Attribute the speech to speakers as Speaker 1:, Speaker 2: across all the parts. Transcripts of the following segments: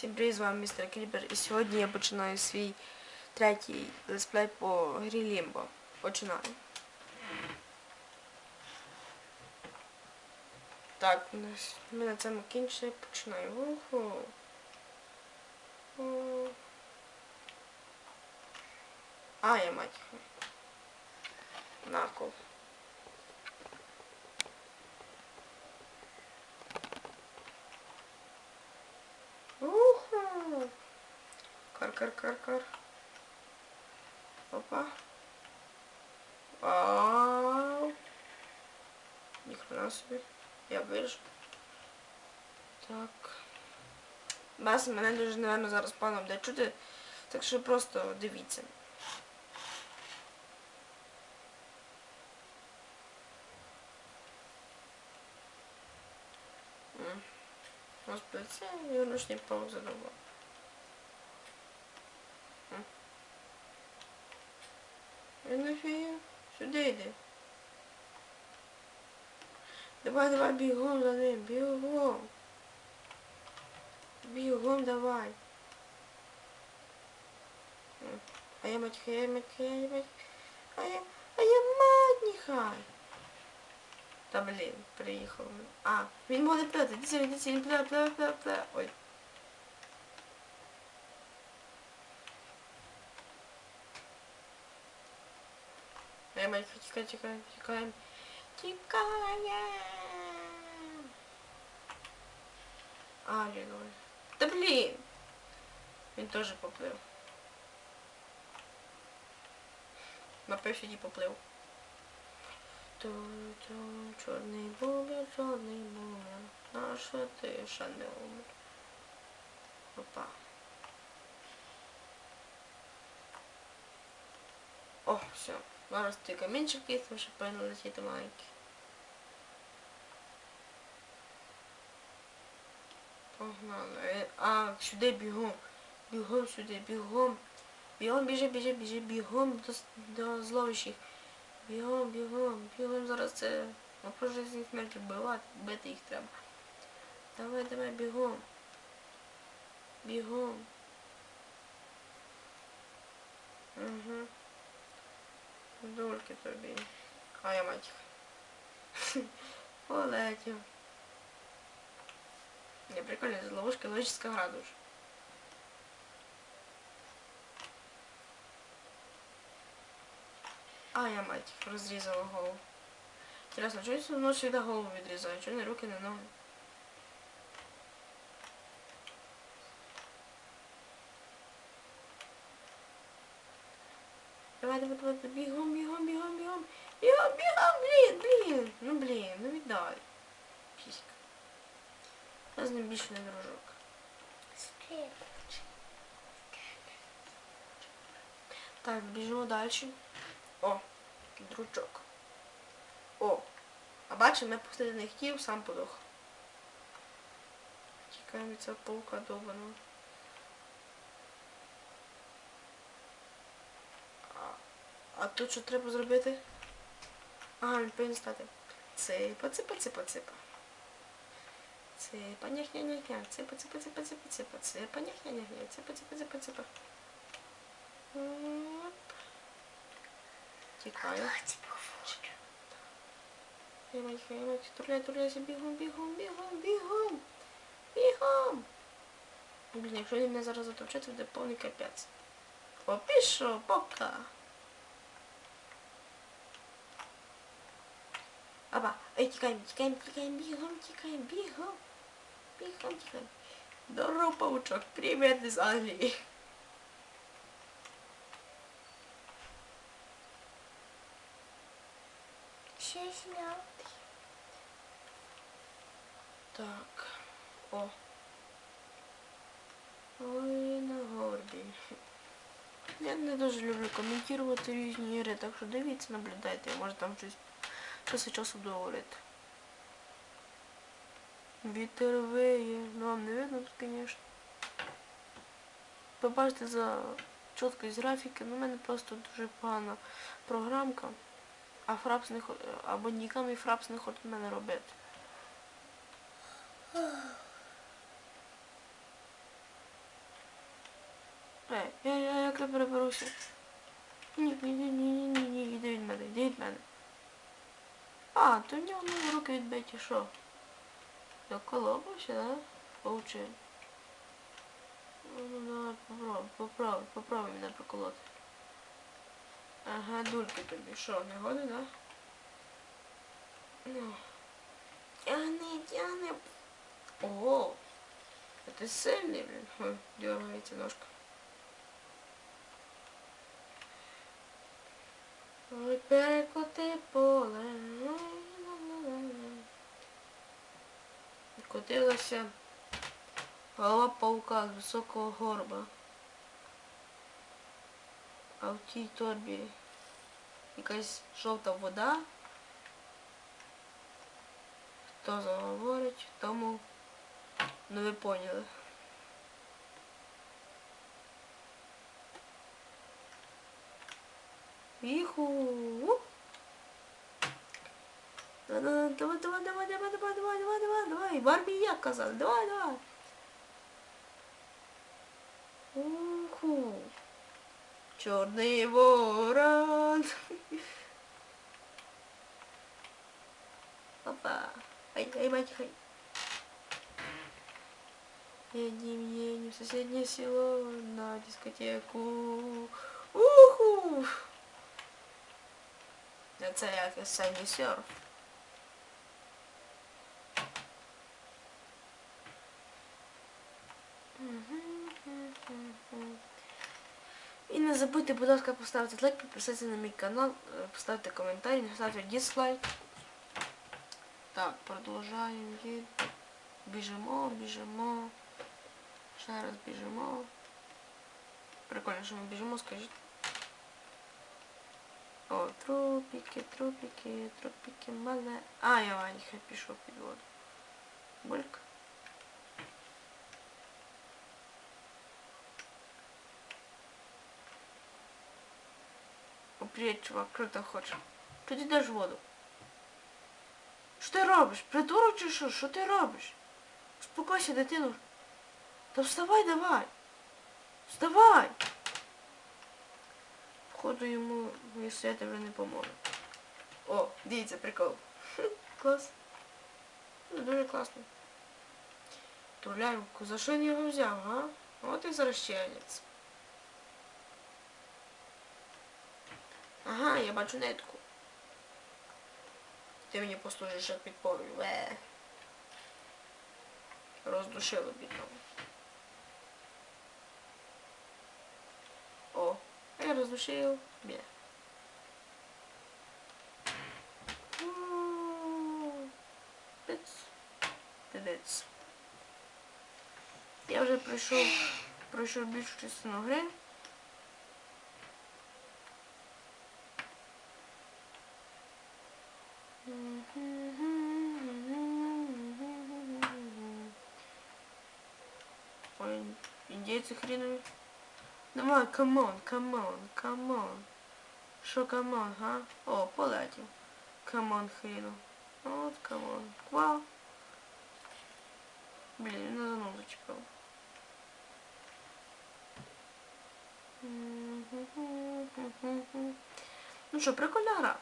Speaker 1: Всім привіт, з вами містер Кріпер і сьогодні я починаю свій третій летсплей по грі Лімбо. Починаю. Так, ми на цьому кінчили, починаю. Уху. О. А, я мать. Накол. Кар, кар, кар, кар. Опа. Вау. Ніхрена собі. Я вижу. Так. Бас мене дуже, напевно, зараз паном буде чути. Так що просто дивіться. М. Господи, це юрношні пауза довго. Нафіг. Сюди йди. Давай, давай, бігом за ним, бігом. Бігом давай. А я мать, я мать, мать, а я, а я мать нехай. Та блін, приїхав. А, він може дивіться, дивіться, він пле, пле, пле, пле. Ой. Тікай, тікай, тікаємо. Тікаємо. А, ліноль. Та блін. Він теж поплив. Напився і поплив. Чорний бумер, чорний бумер. Наша ти ще не умер. Опа. О, все. Зараз ти камінчик кисло, щоб повинен летіти маленький. Погнали. А, сюди бігом. Бігом сюди, бігом. Бігом, біжи, біжи, біжи, бігом до, до зловищих. Бігом, бігом, бігом зараз це на пожизній смерті вбивати, бити їх треба. Давай, давай, бігом. Бігом. Угу. Дульки тобі. А я мать. їх. Полетів. Не прикольно, це ловушка, логічна гра. А, я мать, розрізала голову. Інтересно, я воно завжди голову відрізаю? Чого не руки, не ноги? Давай, давай, давай, бігом, бігом, бігом, бігом. Бігом, бігом, блін, блін. Ну блін, ну віддай. Піська. Я з ним більше не дружок. Так, біжимо далі. О, дручок. О. А бачимо, я пустити не хотів, сам подох. Тікаємо від цього паука довбаного. А тут що треба зробити? Ага, він повинен стати. Ципа, ципа, ципа, ципа. Ципа, няхня, няхня, ципа, ципа, ципа, ципа, ципа, ципа, няхня, няхня, ципа, ципа, ципа, ципа. Оп. Тікаю. Хаймать, хаймать, турляй, турляйся, бігом, бігом, бігом, бігом, бігом. Блін, якщо він мене зараз затовчить, це буде повний капець. О, пішов, пока. Аба, ей, тікаємо, тікаємо, тікаємо, бігом, тікаємо, бігом. Бігом, тікаємо. Здорово, паучок, привіт із Англії. Так. О. Ой, на горбі. Я не дуже люблю коментувати різні ігри, так що дивіться, наблюдайте, може там щось час від часу буду. Вітер виє, ну вам не видно тут, звісно. Побачите за чіткість графіки, ну в мене просто дуже погана програмка, а фрапс не або нікам і фрапс не хоче мене робити. Ей, я, я як не переберуся. Ні, ні, ні, ні, ні, ні, ні, іди від мене, іди від мене. А, то в нього ну, руки відбиті, що? Доколопався, да? Получи. Ну, давай, попробуй, попробуй, попробуй мене проколоти. Ага, дульки тобі. Що, не годи, да? Ну. Тягни, тягни. Ого. А ти сильний, блін. Ой, дергається ножка. Ой, перекоти поле. І Котилася голова паука з високого горба. А в тій торбі якась жовта вода. Хто заговорить, тому ну ви поняли. Іху. Давай, давай, давай, давай, давай, давай, давай, давай, давай, давай. Барбі як казав, давай, давай. Уху. Чорний ворон. Опа. Ай, ай, мать, хай. Едем, едем в соседнее село на дискотеку. Уху! Це як останній серф. І Не забудьте, будь ласка, поставити лайк, підписатися на мій канал, е, поставити коментарі, поставити дизлайк. Так, продовжаємо. Біжимо, біжимо. Ще раз біжимо. Прикольно, що ми біжимо, скажіть. О, трупики, трупики, трупики, мале. А, я Ваніха пішов під воду. Бульк. Привіт, чувак, хоче. Ти йдеш в воду. Що ти робиш? Придурок чи що? Що ти робиш? Успокойся, дитину. Та вставай давай. Вставай! Походу йому висвіти вже не поможе. О, дивіться, прикол. Клас. Ну, Дуже класно. Туляйку, за що він його взяв, га? От і зарощенець. Ага, я бачу нитку. Ти мені послужиш як підпорою. Ве. Роздушило бідного. О, я роздушив. Бє. Пиц. Пидець. Я вже пройшов, пройшов більшу частину гри. Ой, індейці хрінові. Давай, камон, камон, камон. Що камон, га? О, полетів. Камон хріну. От камон. Вау. Блін, він на занозу зачепив. Ну що, прикольна гра.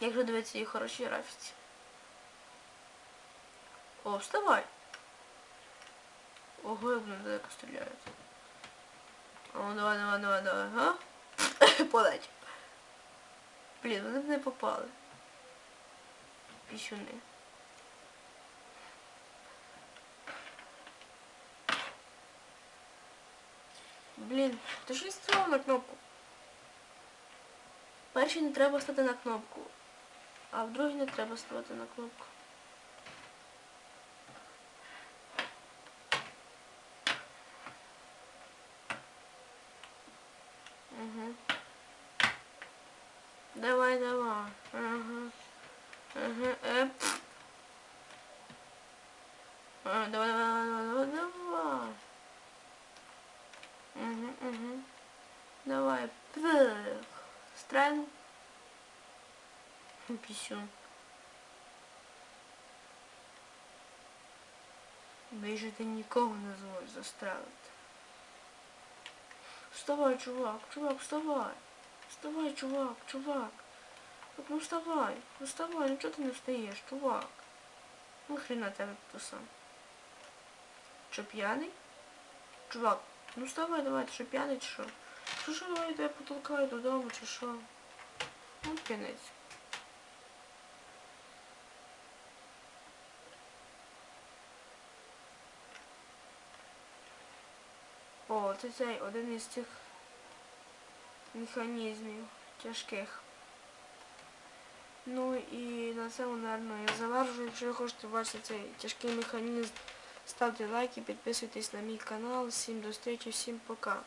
Speaker 1: Якщо дивитися її хороші графіці. О, вставай. Вони далеко стріляють. О, давай, давай, давай, давай, га? Полетів. Блін, вони б не попали. Пісюни. Блін, ти ж не став на кнопку. Перший не треба стати на кнопку, а в другий не треба ставити на кнопку. Угу. Давай, давай. Ага. Ага. Эп. А, давай, давай, давай, давай, давай. Угу, угу. Давай. Пых. Стрельну. Пісюн. Більше ти нікого не зможеш застрелити. Вставай, чувак, чувак, вставай. Вставай, чувак, чувак. Так, ну вставай, ну вставай, ну чого ти не встаєш, чувак? Ну хрена тебе тут сам. Що п'яний? Чувак, ну вставай, давай, ти що п'яний чи що? Що що, давай я потолкаю додому чи що? Ну, кінець. О, це цей один із цих механізмів тяжких. Ну і на цьому, мабуть, я завершую. Якщо ви хочете бачити цей тяжкий механізм, ставте лайки, підписуйтесь на мій канал. Всім до зустрічі, всім пока.